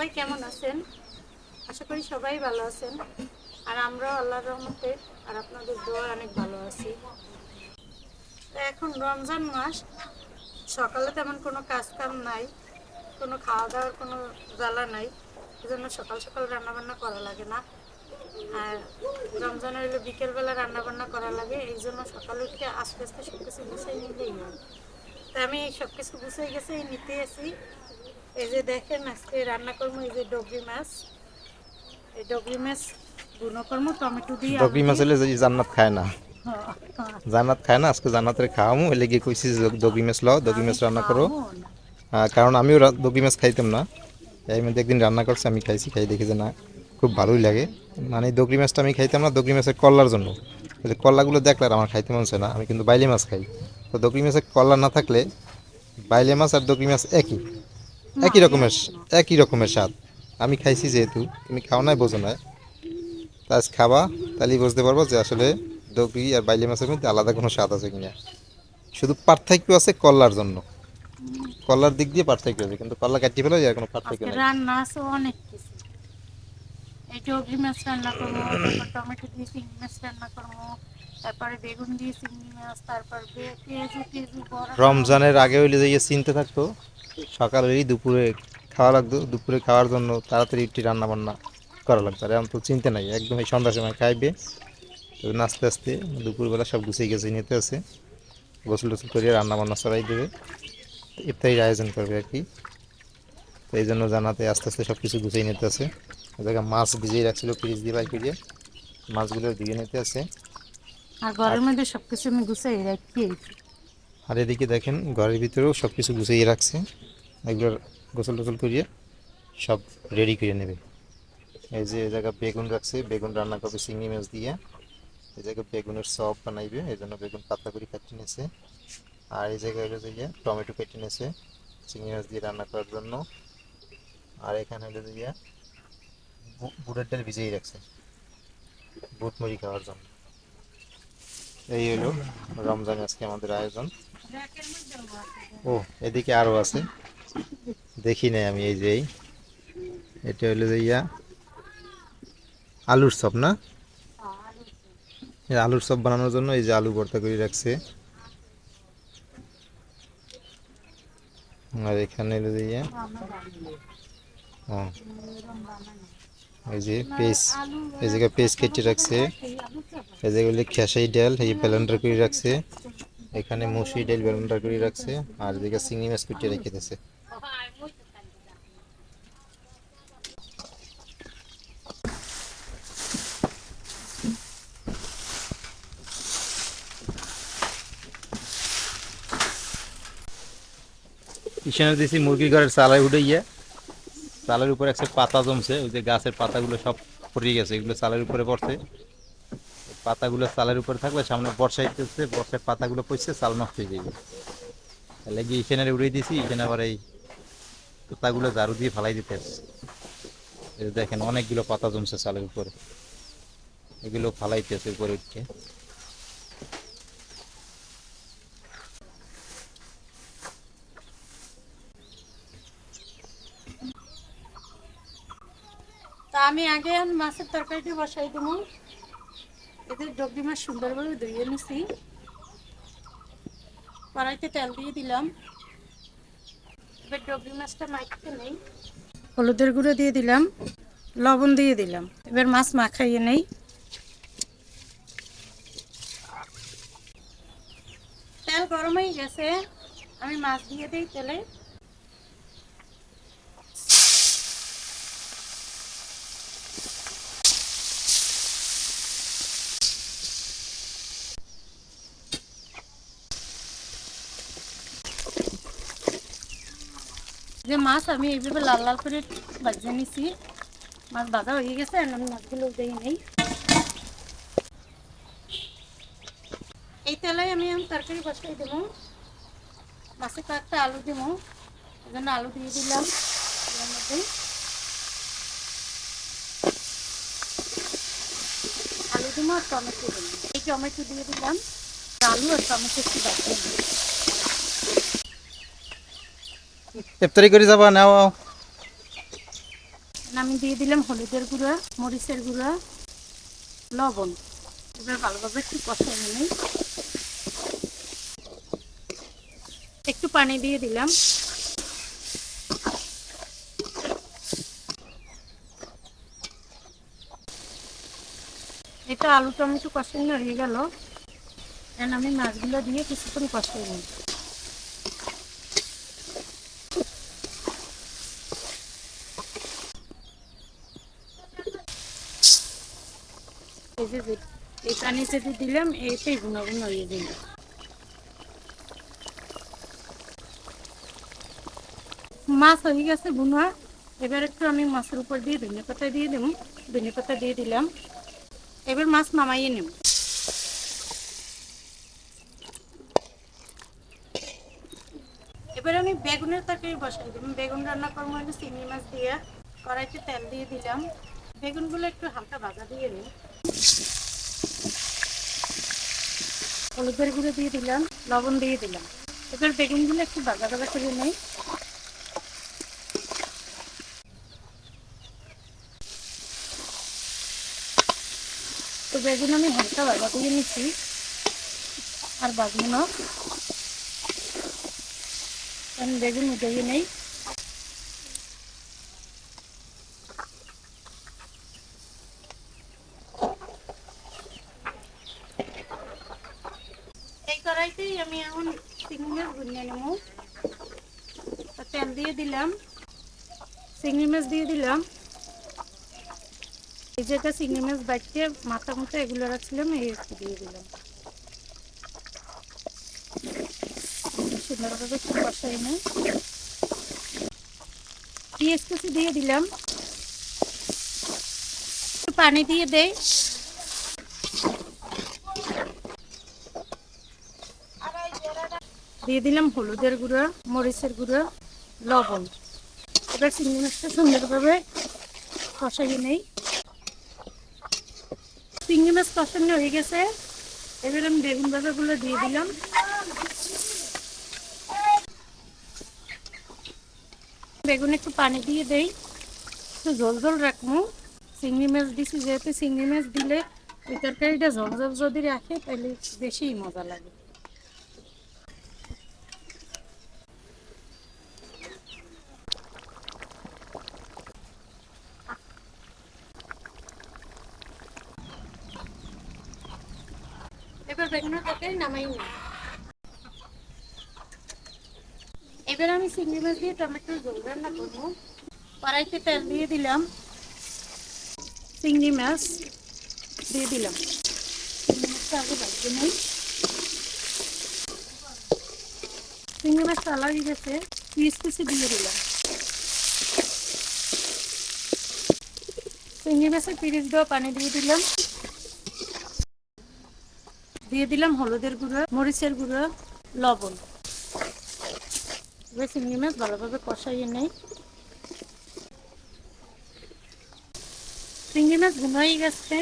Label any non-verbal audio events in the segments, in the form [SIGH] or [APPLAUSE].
সবাই কেমন আছেন? আশা করি সবাই ভালো আছেন। আর আমরাও আল্লাহর রহমতে আর আপনাদের দোয়া অনেক ভালো আছি। এখন রমজান মাস, সকালে তেমন কোনো কাজ কাম নাই, কোনো খাওয়া দাওয়ার কোনো জ্বালা নাই, এজন্য সকাল সকাল রান্নাবান্না করা লাগে না। আর রমজান হইলে বিকেলবেলা রান্নাবান্না করা লাগে, এই জন্য সকালে উঠে আস্তে আস্তে সব কিছু গুছিয়ে নিলেই হয়। তা আমি সব কিছু গুছিয়ে গেছে নিতে আসি এই যে দেখেন আজকে রান্না করব এই যে ডগরি মাছ। এই ডগরি মাছ করব টমেটো দিয়ে ডগরি মাছ হলে জান্নাত খায় না। [LAUGHS] জান্নাত খায় না আজকে জান্নাতের খাওয়ামু এলে গিয়ে কইছি ডগরি মাছ লও ডগরি মাছ রান্না করো। কারণ আমিও ডগরি মাছ খাইতাম না। এই মধ্যে একদিন রান্না করছে আমি খাইছি খাই দেখি যে না খুব ভালোই লাগে। মানে ডগরি মাছটা আমি খাইতাম না ডগরি মাছের কল্লার জন্য। কল্লাগুলো দেখলে আর আমার খাইতে মন না আমি কিন্তু বাইলে মাছ খাই। তো ডগরি মাছের কল্লা না থাকলে বাইলে মাছ আর ডগরি মাছ একই। একই রকমের একই রকমের স্বাদ। আমি খাইছি যেহেতু তুমি খাও নাই বোঝো না তা আজ খাবা তাহলেই বুঝতে পারব যে আসলে ডগরি আর বাইলে মাছের মধ্যে আলাদা কোনো স্বাদ আছে কিনা। শুধু পার্থক্য আছে কল্লার জন্য। কল্লার দিক দিয়ে পার্থক্য আছে কিন্তু কল্লা কাটিয়ে ফেলে আর কোনো পার্থক্য নেই। রান্না আছে অনেক কিছু। এই ডগরি মাছ রান্না করব টমেটো দিয়ে চিংড়ি মাছ রান্না করব তারপরে বেগুন দিয়ে চিংড়ি মাছ তারপর পেঁয়াজু টেজু রমজানের আগে হইলে যে ইয়ে চিনতে থাকতো সকালেরই দুপুরে খাওয়া লাগতো। দুপুরে খাওয়ার জন্য তাড়াতাড়ি একটি রান্নাবান্না করা লাগতো। আর এখন তো চিন্তা নাই একদম এই সন্ধ্যার সময় খাইবে। তো নাচতে আস্তে দুপুরবেলা সব গুছিয়ে গেছে নিতে আছে। গোসল টোসল করে রান্নাবান্না সবাই দেবে। ইফতারির আয়োজন করবে আর কি। তো এই জন্য জানাতে আস্তে আস্তে সব কিছু গুছিয়ে নিতে আছে। জায়গায় মাছ ভিজিয়ে রাখছিল, ফ্রিজ দিয়ে বাই করে মাছগুলো দিয়ে নিতে আছে। আর ঘরের মধ্যে সবকিছু আমি গুছাই রাখি। আর এদিকে দেখেন ঘরের ভিতরেও সব কিছু গুছিয়ে রাখছে। এগুলোর গোসল টোসল করিয়ে সব রেডি করে নেবে। এই যে জায়গা বেগুন রাখছে বেগুন রান্না করবে চিংড়ি মাছ দিয়ে। এই জায়গায় বেগুনের চপ বানাইবে এই জন্য বেগুন পাতলা করে কাটিয়ে নিয়েছে। আর এই জায়গায় হলো যে ইয়ে, টমেটো কেটে নিয়েছে চিংড়ি মাছ দিয়ে রান্না করার জন্য। আর এখানে হলো যে ইয়ে, বুটের ডাল ভিজিয়ে রাখছে বুট মুড়ি খাওয়ার জন্য। এই হলো রমজান আজকে আমাদের আয়োজন। ও, এদিকে আরও আছে। দেখি নাই আমি এই যে। এটা হলো যে ইয়া, আলুর চপ না? আলুর চপ বানানোর জন্য এই যে আলু ভর্তা করে রাখছে। আর এখানে হলো যে ইয়া এই যে পেস্ট, এই জায়গায় পেস্ট কেটে রাখছে। এই জায়গায় খেসাই ডাল এই ব্যালেন্ডার করে রাখছে। এখানে মুসুরি ডাল ব্যালেন্ডার করে রাখছে, আর এদিকে চিংড়ি মাছ কুটিয়ে রেখে দিয়েছে। কিষানের দিয়েছি মুরগির ঘরের চালায় উঠে গিয়ে চালের উপরে একটা পাতা জমছে, ওই যে গাছের পাতাগুলো সব পড়ে গেছে, এগুলো চালের উপরে পড়ছে। পাতাগুলো চালের উপরে থাকলে সামনে বর্ষা হইতেছে বর্ষায় পাতাগুলো পড়ছে চাল নষ্ট হয়ে যাবে তাহলে গিয়ে ইখেনারে উড়িয়ে দিছি এখানে আবার এই পাতাগুলো ঝাড়ু দিয়ে ফালাই দিতে যে দেখেন অনেকগুলো পাতা জমছে চালের উপরে। এগুলো ফালাইতেছে উপরে উঠছে তা আমি আগে মাছের তরকারিটা বসাই দেবো। এদের ডগরি মাছ সুন্দরভাবে ধুয়ে নিছি। কড়াইতে তেল দিয়ে দিলাম। এবার ডগরি মাছটা মাখতে নেই। হলুদের গুঁড়ো দিয়ে দিলাম। লবণ দিয়ে দিলাম। এবার মাছ মাখাইয়ে নেই। তেল গরম হয়ে গেছে। আমি মাছ দিয়ে দিই তেলে। যে মাছ আমি এইভাবে লাল লাল করে ভাজে নিছি। মাছ ভাজা হয়ে গেছে আমি মাছগুলো দিই নেই। এই তেলে আমি তরকারি বসাই দেবো। মাছে কয়েকটা আলু দেবো। এই জন্য আলু দিয়ে দিলাম। মধ্যে আলু দেবো আর টমেটো দেবো। এই টমেটো দিয়ে দিলাম। আলু আর টমেটো একটু বাকি ইফতারি করে যাবা, নাও আমি দিয়ে দিলাম হলুদের গুঁড়া, মরিচের গুঁড়া, লবণ। এবার ভালোভাবে একটু কষাই নিই। একটু পানি দিয়ে দিলাম। এটা আলু টমেটো কষানো হয়ে গেল। আমি মাছগুলো দিয়ে কিছুক্ষণ কষাই নিই। দিলাম মাছ হয়ে গেছে বুনা এবার একটু আমি মাছের উপর দিয়ে ধনে পাতা দিয়ে দেবো। ধনে পাতা দিয়ে দিলাম। এবার মাছ নামাইয়ে নেব। এবার আমি বেগুনের তরকারি বসাই দেবো। বেগুন রান্না করব হলো চিংড়ি মাছ দিয়ে। কড়াইতে তেল দিয়ে দিলাম। বেগুনগুলো একটু হালকা ভাজা দিয়ে নিই হলুদের গুঁড়ো দিয়ে দিলাম, লবণ দিয়ে দিলাম। এবার বেগুনগুলো একটু ভাজা ভাজা করে নেই। তো বেগুন আমি হালকা ভাজা করে নিচ্ছি, আর না। আমি বেগুন উঠেই নেই এই আমি এখন চিংড়ি মাছ ভুনিয়ে তেল দিয়ে দিলাম। চিংড়ি মাছ দিয়ে দিলাম। এই যে চিংড়ি মাছ বাড়িতে মাথা মতো এগুলো রাখছিলাম, এই দিয়ে দিলাম। সুন্দরভাবে একটু কষাই পেঁয়াজ কুচি দিয়ে দিলাম। পানি দিয়ে দেই। দিয়ে দিলাম হলুদের গুঁড়ো, মরিচের গুঁড়ো, লবণ। এবার চিংড়ি মাছটা সুন্দরভাবে কষাই নেই। চিংড়ি মাছ কষানো হয়ে গেছে। এবার আমি বেগুন ভাজাগুলো দিয়ে দিলাম। বেগুন একটু পানি দিয়ে দেই। একটু ঝোল ঝোল রাখব। চিংড়ি মাছ দিছি, যেহেতু চিংড়ি মাছ দিলে ওই তরকারিটা ঝোল ঝোল যদি রাখে, তাহলে বেশি মজা লাগে। বেগুনের নামাই নিই এবার আমি চিংড়ি মাছ দিয়ে টমেটোর রান্না করব। কড়াইতে তেল দিয়ে দিলাম। চিংড়ি মাছ দিয়ে দিলাম। মাছটা আগে ভাজতে গেছে পিস পিসে দিয়ে দিলাম। চিংড়ি মাছের পিরিচ দেওয়া পানি দিয়ে দিলাম। দিয়ে দিলাম হলুদের গুঁড়ো, মরিচের গুঁড়ো, লবণ। এবার চিংড়ি মাছ ভালোভাবে কষাইয়ে নেই। চিংড়ি মাছ হয়ে গেছে।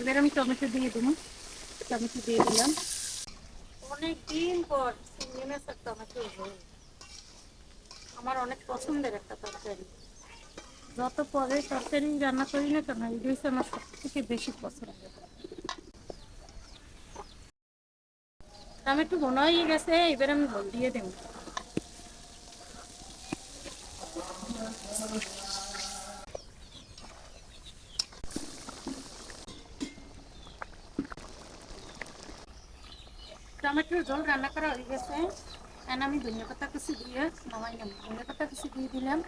এবার আমি টমেটো দিয়ে দেবো। টমেটো দিয়ে দিলাম। অনেকদিন পর চিংড়ি মাছ আর টমেটো আমার অনেক পছন্দের একটা তরকারি। যত পরে তরকারি রান্না করি না কেন, এই হচ্ছে আমার সব থেকে বেশি পছন্দ টমেটো বোনা হয়ে গেছে এবার আমি জল দিয়ে দেবো। টমেটোর ঝোল রান্না করা হয়ে গেছে। এখন আমি ধনিয়া পাতা কুচি দিয়ে নামাই নেব ধনিয়া পাতা কুচি দিয়ে দিলাম।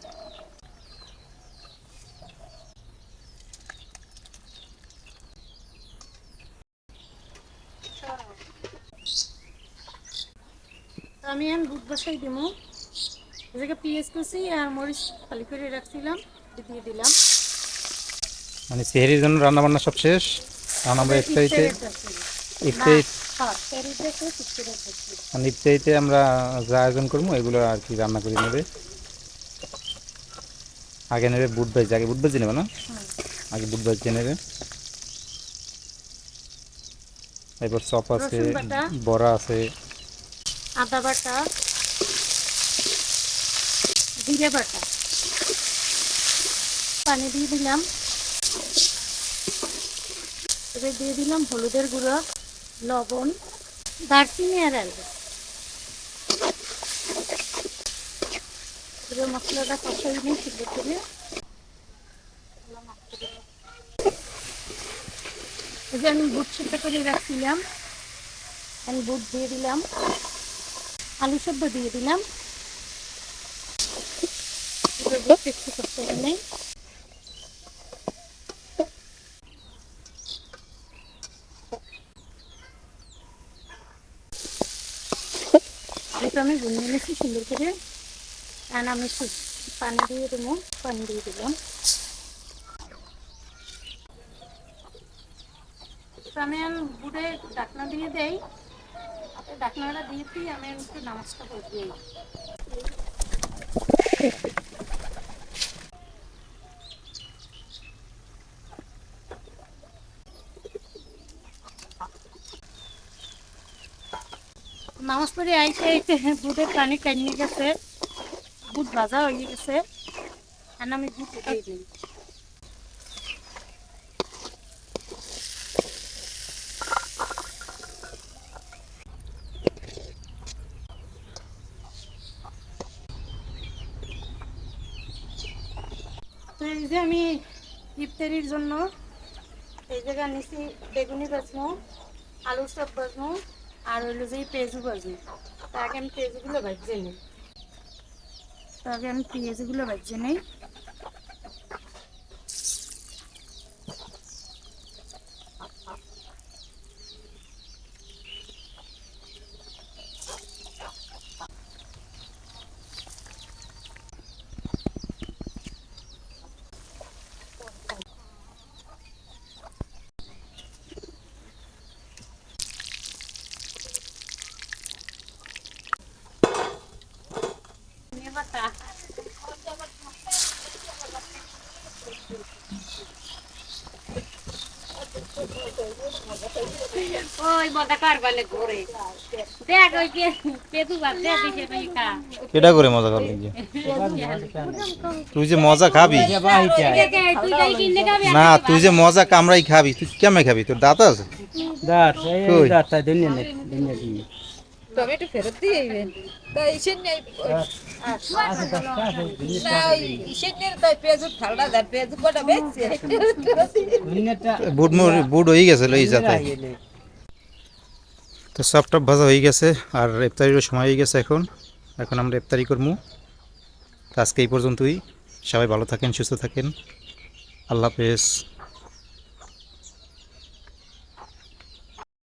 আমি এখন দুধ বসাই দেবো এদিকে পেঁয়াজ কুচি আর মরিচ খালি করে রাখছিলাম দিয়ে দিলাম। মানে সেহেরির জন্য রান্না বান্না সব শেষ আমরা ইফতারিতে। মানে ইফতারিতে আমরা যা আয়োজন করব এগুলো আর কি রান্না করে নেবে। আগে নেবে বুট ভাজি আগে বুট ভাজি নেবে না? আগে বুট ভাজি নেবে। এরপর চপ আছে বড়া আছে আদা বাটা, জিরে বাটা। পানি দিয়ে দিলাম। এবার দিয়ে দিলাম হলুদের গুঁড়ো, লবণ, দারচিনি আর এবার মশলাটা কষাই নিই সুন্দর করে এই যে আমি বুট সেদ্ধ করে রাখছিলাম। আমি বুট দিয়ে দিলাম। আলু সেদ্ধ দিয়ে দিলাম। আমি গুনিয়ে নিয়েছি সুন্দর করে। আর আমি পানি দিয়ে দেবো, পানি দিয়ে দিলাম। আমি বুড়ে ডাকনা দিয়ে আপনি ডাকনাটা দিয়েছি, আমি একটু নামাজটা করে দিই নামাজ পড়ে আইতে আইতে বুটের পানি কানিয়ে গেছে বুট ভাজা হয়ে গেছে, আর আমি বুট দিয়ে দিই তো এই যে আমি ইফতারির জন্য এই জায়গা নিচে বেগুনি বাজবো আলু সব বাজবো আর হইল যে পেঁয়াজু বাজবো তা আগে আমি পেঁয়াজগুলো ভাজছি নিই। তো আগে আমি পেঁয়াজগুলো ভাজছি নিই নিয়ে বাটা ওই মজা করবালে ঘুরে দেখ ওই কে পেতু বাদ দে দিছে ভাই কা এটা করে মজা করলি যে? তুই যে মজা খাবি? তুই যাই কিনে খাবি না তুই যে মজা কামড়াই খাবি তুই কেমন খাবি? তোর দাঁত আছে? দাঁত ফেরত দিয়ে তাই বুট হয়ে গেছে লই যাতে তো সব টপ ভাজা হয়ে গেছে আর ইফতারিরও সময় হয়ে গেছে এখন। এখন আমরা ইফতারি করব তো আজকে এই পর্যন্তই। সবাই ভালো থাকেন সুস্থ থাকেন। আল্লাহ হাফেজ।